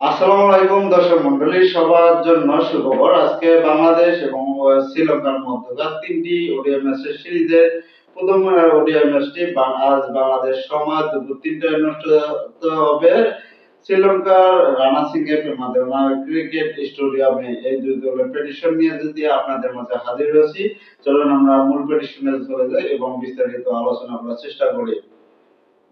আসসালামু আলাইকুম দর্শক মন্ডলী, সবার জন্য সুখবর। আজকে বাংলাদেশ এবং শ্রীলঙ্কার মধ্যকার তিনটি ম্যাচের সিরিজের প্রথম ম্যাচটি আজ বাংলাদেশ সময় দুপুর তিনটায় অনুষ্ঠিত হবে। শ্রীলঙ্কার রানা মাধ্যমে ক্রিকেট স্টেডিয়ামে এই দুই দলের প্রেডিকশন নিয়ে যদি আপনাদের মাঝে হাজির হয়েছি, চলুন আমরা মূল প্রেডিকশনে চলে যাই এবং বিস্তারিত আলোচনা করার চেষ্টা করি।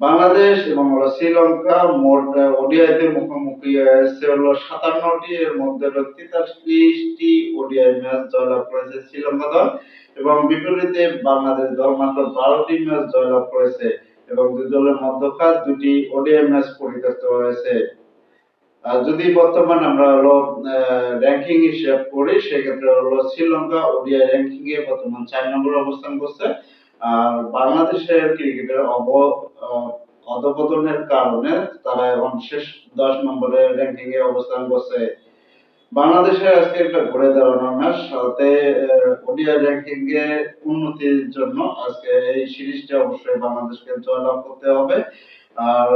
বাংলাদেশ এবং শ্রীলঙ্কা, মোট ওডিআইতে মুখোমুখি হয়েছে হলো সাতান্নটি, এর মধ্যে তেতাল্লিশটি ওডিআই ম্যাচ জয়লাভ করেছে শ্রীলঙ্কা দল এবং বিপরীতে বাংলাদেশ দল মাত্র বারোটি ম্যাচ জয়লাভ করেছে এবং দুই দলের মধ্যকার দুটি ওডিআই ম্যাচ পরিত্যক্ত হয়েছে। যদি বর্তমান আমরা হলো র্যাঙ্কিং হিসাব করি, সেক্ষেত্রে হলো শ্রীলঙ্কা ওডিআই র্যাঙ্কিং এ বর্তমান চার নম্বরে অবস্থান করছে। আর বাংলাদেশের ক্রিকেটের অব অধপতনের কারণে তারা এখন শেষ দশ নম্বরে র্যাঙ্কিং এ অবস্থান করছে। বাংলাদেশের আজকে একটা ঘুরে দাঁড়ানো ম্যাচ, সাথে ওডিআই র্যাঙ্কিং এ উন্নতির জন্য আজকে এই সিরিজটা অবশ্যই বাংলাদেশকে জয়লাভ করতে হবে। আর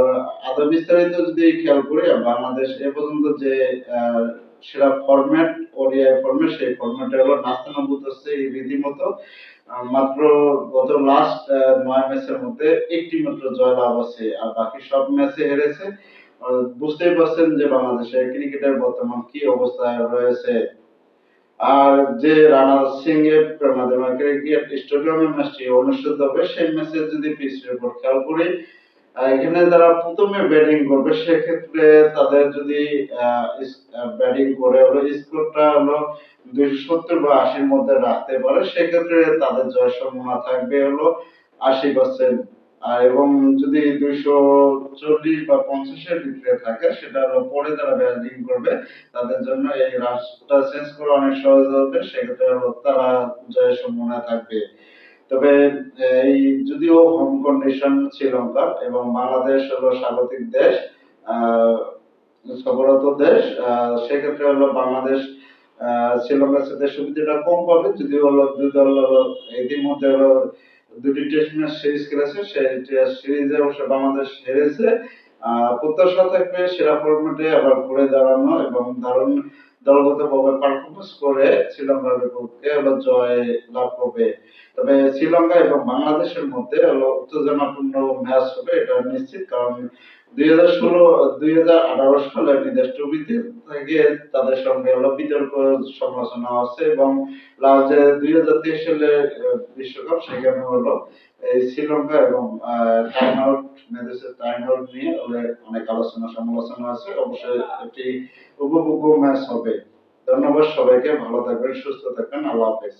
আরও বিস্তারিত যদি খেয়াল করি, বাংলাদেশ এ পর্যন্ত যে সেরা ফরম্যাট ওডিআই ফরম্যাট সেই ফরম্যাটে হলো নাস্তানাবুত হচ্ছে এই রীতিমতো মাত্র গত লাস্ট নয় ম্যাচের মধ্যে একটি মাত্র জয়লাভ আছে, আর বাকি সব ম্যাচে হেরেছে। বুঝতেই পারছেন যে বাংলাদেশের ক্রিকেটের বর্তমান কি অবস্থায় রয়েছে। আর যে রানা সিং এর মাধ্যমে ক্রিকেট স্টেডিয়ামে ম্যাচটি অনুষ্ঠিত হবে, সেই ম্যাচে যদি পিচ উপর খেয়াল করি এখানে যারা প্রথমে ব্যাটিং করবে। সেক্ষেত্রে তাদের যদি ব্যাটিং করে হলো স্কোরটা হলো দুইশো সত্তর বা আশির মধ্যে রাখতে পারে। সেক্ষেত্রে তাদের জয়ের সম্ভাবনা থাকবে হলো আশি পার্সেন্ট আর এবং যদি দুইশো চল্লিশ বা পঞ্চাশের ভিতরে থাকে, সেটা হলো পরে যারা ব্যাটিং করবে, তাদের জন্য এই রাশটা চেঞ্জ করা অনেক সহজ হবে। সেক্ষেত্রে তারা জয়ের সম্ভাবনা থাকবে। তবে এই যদিও হোম কন্ডিশন শ্রীলঙ্কার এবং বাংলাদেশ হলো স্বাগতিক দেশ আহ, সফররত দেশ সেক্ষেত্রে হলো বাংলাদেশ শ্রীলঙ্কার সাথে সুবিধাটা কম পাবে। যদিও হলো দুই দল হলো ইতিমধ্যে হলো দুটি টেস্ট ম্যাচ সিরিজ খেলেছে সেই টেস্ট সিরিজে অবশ্য বাংলাদেশ হেরেছে। প্রত্যাশা থাকবে সেরা ফরম্যাটে আবার ঘুরে দাঁড়ানো এবং দারুণ দলগতভাবে পারফরমেন্স করে শ্রীলঙ্কার বিপক্ষে হলো জয় লাভ করবে। তবে শ্রীলঙ্কা এবং বাংলাদেশের মধ্যে হলো উত্তেজনাপূর্ণ ম্যাচ হবে, এটা নিশ্চিত। কারণ দুই হাজার ষোলো, দুই হাজার আঠারো টুবিতে থেকে তাদের সঙ্গে হলো বিতর্ক সমালোচনা আছে এবং লাস্ট দুই হাজার তেইশ বিশ্বকাপ, সেখানে হলো শ্রীলঙ্কা এবং টাইম আউট মেয়েদের টাইম আউট নিয়ে অনেক আলোচনা সমালোচনা আছে। অবশ্যই একটি উপভোগ্য ম্যাচ হবে। ধন্যবাদ সবাইকে ভালো থাকবেন সুস্থ থাকবেন আল্লাহ হাফেজ।